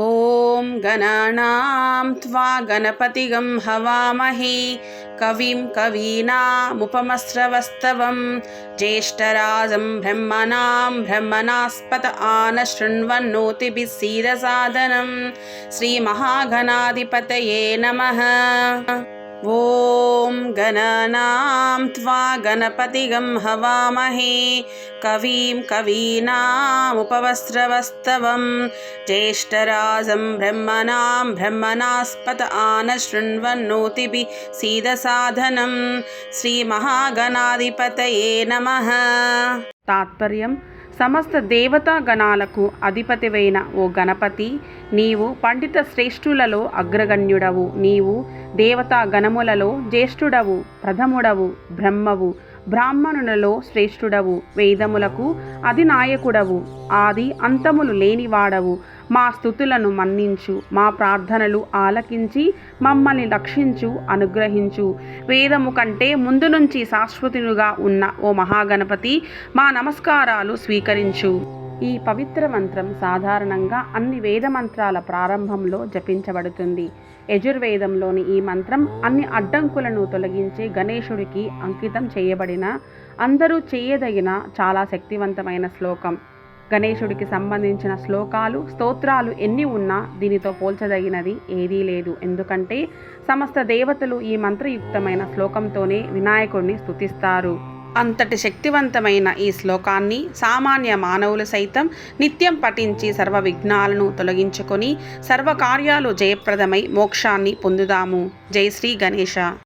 ॐ गणानां त्वा गणपतिगं हवामहे। कविं कवीनामुपमस्रवस्तवं। ज्येष्ठराजं ब्रह्मणां ब्रह्मणास्पत आन शृण्वन्नोतिभिः सीदसादनं श्रीमहागणाधिपतये नमः। ॐ गणनां त्वा गणपतिगं हवामहे कवीं कवीनामुपवस्त्रवस्तवं ज्येष्ठराजं ब्रह्मणां ब्रह्मणास्पत आन शृण्वन्नोतिभिः सीदसाधनं శ్రీమహాగణాధిపతయే నమ తాత్పర్యం సమస్త దేవతా గణాలకు అధిపతివైన ఓ గణపతి నీవు పండిత శ్రేష్ఠులలో అగ్రగణ్యుడవు నీవు దేవతా గణములలో జ్యేష్ఠుడవు ప్రథముడవు బ్రహ్మవు బ్రాహ్మణులలో శ్రేష్ఠుడవు వేదములకు అధినాయకుడవు ఆది అంతములు లేనివాడవు. మా స్థుతులను మన్నించు మా ప్రార్థనలు ఆలకించి మమ్మల్ని రక్షించు అనుగ్రహించు. వేదము కంటే ముందు నుంచి శాశ్వతునిగా ఉన్న ఓ మహాగణపతి మా నమస్కారాలు స్వీకరించు. ఈ పవిత్ర మంత్రం సాధారణంగా అన్ని వేద మంత్రాల ప్రారంభంలో జపించబడుతుంది. యజుర్వేదంలోని ఈ మంత్రం అన్ని అడ్డంకులను తొలగించే గణేశుడికి అంకితం చేయబడిన అందరూ చేయదగిన చాలా శక్తివంతమైన శ్లోకం. గణేశుడికి సంబంధించిన శ్లోకాలు స్తోత్రాలు ఎన్ని ఉన్నా దీనితో పోల్చదగినది ఏదీ లేదు. ఎందుకంటే సమస్త దేవతలు ఈ మంత్రయుక్తమైన శ్లోకంతోనే వినాయకుడిని స్థుతిస్తారు అంతటి శక్తివంతమైన ఈ శ్లోకాన్ని సామాన్య మానవులు సైతం నిత్యం పఠించి సర్వ విఘ్నాలను తొలగించుకొని సర్వకార్యాలు జయప్రదమై మోక్షాన్ని పొందుదాము. జై శ్రీ గణేష